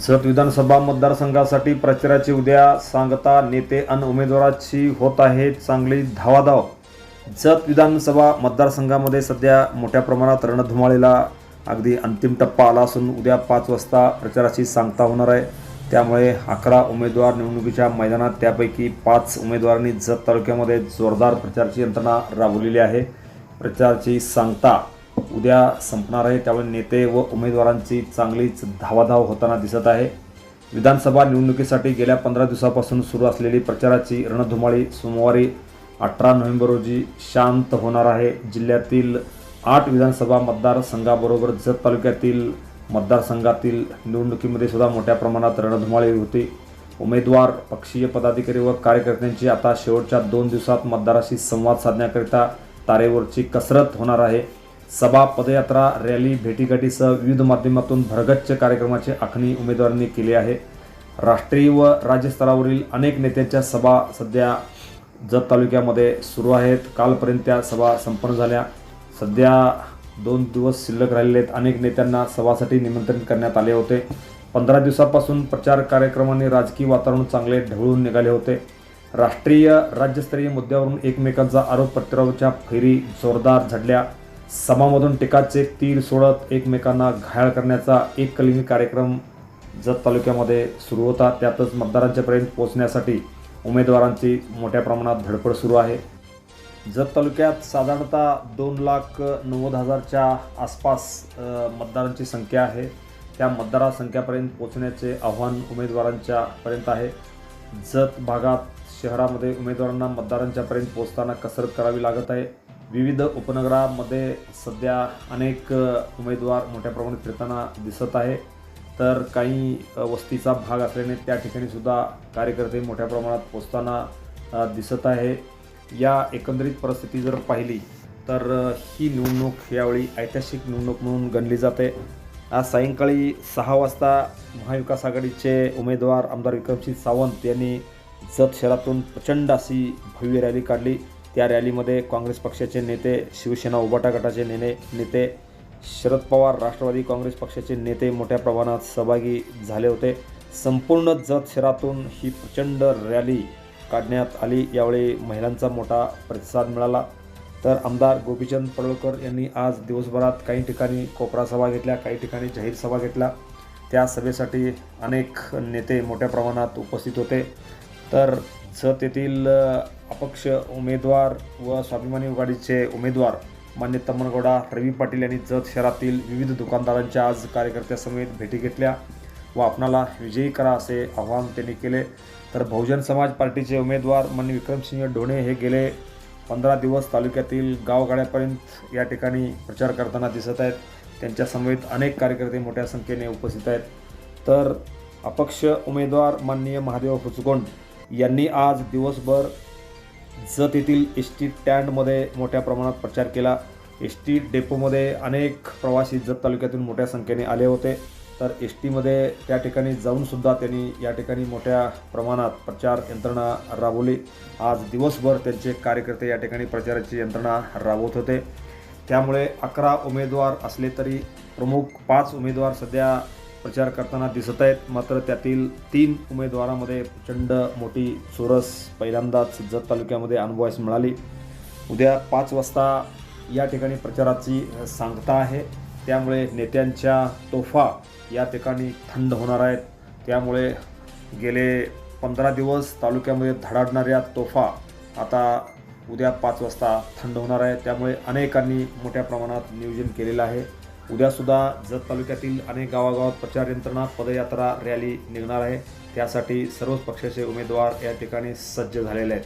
जत विधानसभा मतदारसंघासाठी प्रचाराची उद्या सांगता नेते आणि उमेदवाराची होत आहे चांगली धावाधाव. जत विधानसभा मतदारसंघामध्ये सध्या मोठ्या प्रमाणात रणधुमाळीला अगदी अंतिम टप्पा आला असून उद्या पाच वाजता प्रचाराची सांगता होणार आहे. त्यामुळे अकरा उमेदवार निवडणुकीच्या मैदानात त्यापैकी पाच उमेदवारांनी जत तालुक्यामध्ये जोरदार प्रचाराची यंत्रणा राबवलेली आहे. प्रचाराची सांगता उद्या संपणार आहे. त्यामुळे नेते व उमेदवारांची चांगलीच धावाधाव होताना दिसत आहे. विधानसभा निवडणुकीसाठी गेल्या पंधरा दिवसापासून सुरू असलेली प्रचाराची रणधुमाळी सोमवारी अठरा नोव्हेंबर रोजी शांत होणार आहे. जिल्ह्यातील आठ विधानसभा मतदारसंघाबरोबर जत तालुक्यातील मतदारसंघातील निवडणुकीमध्ये सुद्धा मोठ्या प्रमाणात रणधुमाळी होती. उमेदवार पक्षीय पदाधिकारी व कार्यकर्त्यांची आता शेवटच्या दोन दिवसात मतदाराशी संवाद साधण्याकरिता तारेवरची कसरत होणार आहे. सभा पदयात्रा रॅली भेटीगाठीसह विविध माध्यमातून भरगच्च कार्यक्रमाची आखणी उमेदवारांनी केली आहे. राष्ट्रीय व राज्यस्तरावरील अनेक नेत्यांच्या सभा सध्या जत तालुक्यामध्ये सुरू आहेत. कालपर्यंत त्या सभा संपन्न झाल्या. सध्या दोन दिवस शिल्लक राहिलेले आहेत. अनेक नेत्यांना सभासाठी निमंत्रण करण्यात आले होते. पंधरा दिवसापासून प्रचार कार्यक्रमाने राजकीय वातावरण चांगले ढवळून निघाले होते. राष्ट्रीय राज्यस्तरीय मुद्द्यावरून एकमेकांचा आरोप प्रत्यारोपच्या फैरी जोरदार झडल्या. सभामधून टीकाचे तीर सोडत एकमेकांना घायाळ करण्याचा एक कलिंग कार्यक्रम जत तालुक्यामध्ये सुरू होता. त्यातच मतदारांच्यापर्यंत पोहोचण्यासाठी उमेदवारांची मोठ्या प्रमाणात धडपड सुरू आहे. जत तालुक्यात साधारणतः दोन लाख नव्वद हजारच्या आसपास मतदारांची संख्या आहे. त्या मतदारसंख्यापर्यंत पोहोचण्याचे आव्हान उमेदवारांच्या पर्यंत आहे. जत भागात शहरामध्ये उमेदवारांना मतदारांच्यापर्यंत पोहोचताना कसरत करावी लागत आहे. विविध उपनगरामध्ये सध्या अनेक उमेदवार मोठ्या प्रमाणात फिरताना दिसत आहे. तर काही वस्तीचा भाग असल्याने त्या ठिकाणी सुद्धा कार्यकर्ते मोठ्या प्रमाणात पोचताना दिसत आहे. या एकंदरीत परिस्थिती जर पाहिली तर ही निवडणूक यावेळी ऐतिहासिक निवडणूक म्हणून गणली जाते. आज सायंकाळी सहा वाजता महाविकास आघाडीचे उमेदवार आमदार विक्रमसिंह सावंत यांनी जत शहरातून प्रचंड अशी भव्य रॅली काढली. त्या रॅलीमध्ये काँग्रेस पक्षाचे नेते शिवसेना उबाटा गटाचे नेने नेते शरद पवार राष्ट्रवादी काँग्रेस पक्षाचे नेते मोठ्या प्रमाणात सहभागी झाले होते. संपूर्ण जत शहरातून ही प्रचंड रॅली काढण्यात आली. यावेळी महिलांचा मोठा प्रतिसाद मिळाला. तर आमदार गोपीचंद पडळकर यांनी आज दिवसभरात काही ठिकाणी कोपरा सभा घेतल्या काही ठिकाणी जाहीर सभा घेतल्या. त्या सभेसाठी अनेक नेते मोठ्या प्रमाणात उपस्थित होते. तर जत येथील अपक्ष उमेदवार व स्वाभिमानी आघाडीचे उमेदवार मान्य तम्मनगौडा रवी पाटील यांनी जत शहरातील विविध दुकानदारांच्या आज कार्यकर्त्यासमेत भेटी घेतल्या व आपणाला विजयी करा असे आवाहन त्यांनी केले. तर बहुजन समाज पार्टीचे उमेदवार मान्य विक्रमसिंह ढोणे हे गेले पंधरा दिवस तालुक्यातील गावगाड्यापर्यंत या ठिकाणी प्रचार करताना दिसत आहेत. त्यांच्यासमवेत अनेक कार्यकर्ते मोठ्या संख्येने उपस्थित आहेत. तर अपक्ष उमेदवार माननीय महादेव हुचकोंड यांनी आज दिवसभर जत येथील एस टी स्टँडमध्ये मोठ्या प्रमाणात प्रचार केला. एस टी डेपोमध्ये अनेक प्रवासी जत तालुक्यातून मोठ्या संख्येने आले होते. तर एस टीमध्ये त्या ठिकाणी जाऊनसुद्धा त्यांनी या ठिकाणी मोठ्या प्रमाणात प्रचार यंत्रणा राबवली. आज दिवसभर त्यांचे कार्यकर्ते या ठिकाणी प्रचाराची यंत्रणा राबवत होते. त्यामुळे अकरा उमेदवार असले तरी प्रमुख पाच उमेदवार सध्या प्रचार करताना दिसत आहेत. मात्र त्यातील तीन उमेदवारामध्ये प्रचंड मोठी चोरस पहिल्यांदाच जत तालुक्यामध्ये अनुभवास मिळाली. उद्या पाच वाजता या ठिकाणी प्रचाराची सांगता आहे. त्यामुळे नेत्यांच्या तोफा या ठिकाणी थंड होणार आहेत. त्यामुळे गेले पंधरा दिवस तालुक्यामध्ये धडाडणाऱ्या तोफा आता उद्या पाच वाजता थंड होणार आहे त्यामुळे अनेकांनी मोठ्या प्रमाणात नियोजन केलेलं आहे. उद्यासुद्धा जत तालुक्यातील अनेक गावागावात प्रचार यंत्रणा पदयात्रा रॅली निघणार आहे. त्यासाठी सर्वच पक्षाचे उमेदवार या ठिकाणी सज्ज झालेले आहेत.